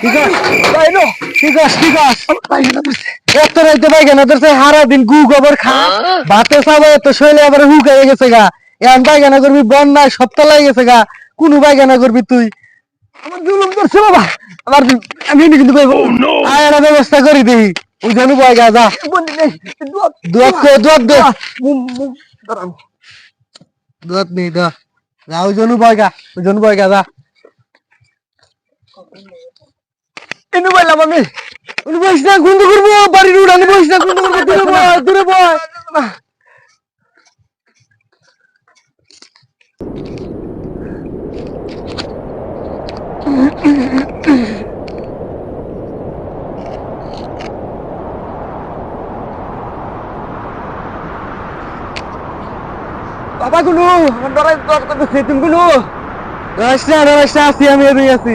ঠিক আছে ঠিক আছে ঠিক আছে এত রাইতে ভাই কেন? তোর সারা দিন গু গোবর খা। ভাতে সাবা এত শৈলে আবার হুকাই গেছে গা। এখন পায়খানা করবি বন্যায় সপ্তাহ লাগে গেছে গা। কোন পায়খানা করবি তুই? আমার জুলুম করছে বাবা। আমার আমি কিন্তু কইব ব্যবস্থা করি দেই ওই জানু বয় গা যা। দুয়াত কো দুয়াত দে। দুয়াত। নেই দা যা। ওই জানু বয় গা ওই জানু বয় যা। এনু বললাম আমি, উনি বসে না করব, বাড়ির না করব, দূরে বয় দূরে বয়। বাবা গুনু আমার ডরাই দর করতেছে তুমি গুনু রস না রস আছি আমি, এদিকে আছি।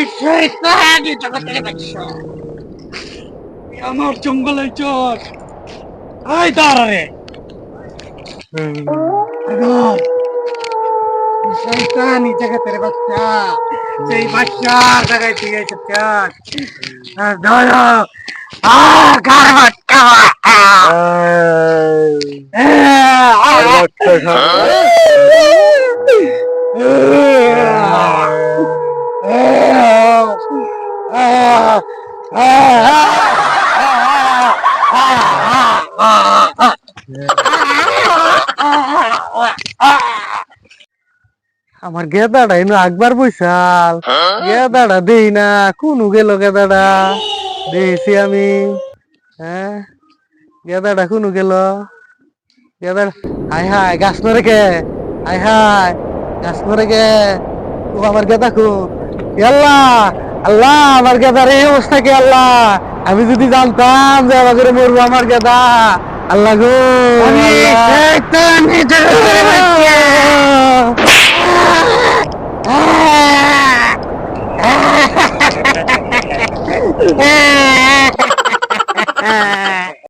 আমি শয়তানি জগতের বাচ্চ আমার জঙ্গলে চোর। আই দাঁড়া রে। জগতের বাচ্চা। সেই বাচ্চার জায়গায় থেকে। ধরো আ গার বাচ্চা। আমার গেদাটা এনু একবার বইসাল গেদাটা দেই না, কোন গেল গেদাটা দেখছি আমি। হ্যাঁ? গেদাটা কোন গেল। গেদার হাই হাই, গাছ মরে কে? হাই হাই, গাছ মরে কে? ও আমার গেদা কো আল্লাহ আল্লাহ, আমার গেদার এই অবস্থা কে আল্লাহ? আমি যদি জানতাম যে আমাদের মরবো আমার গেদা আল্লাহ গো Ah!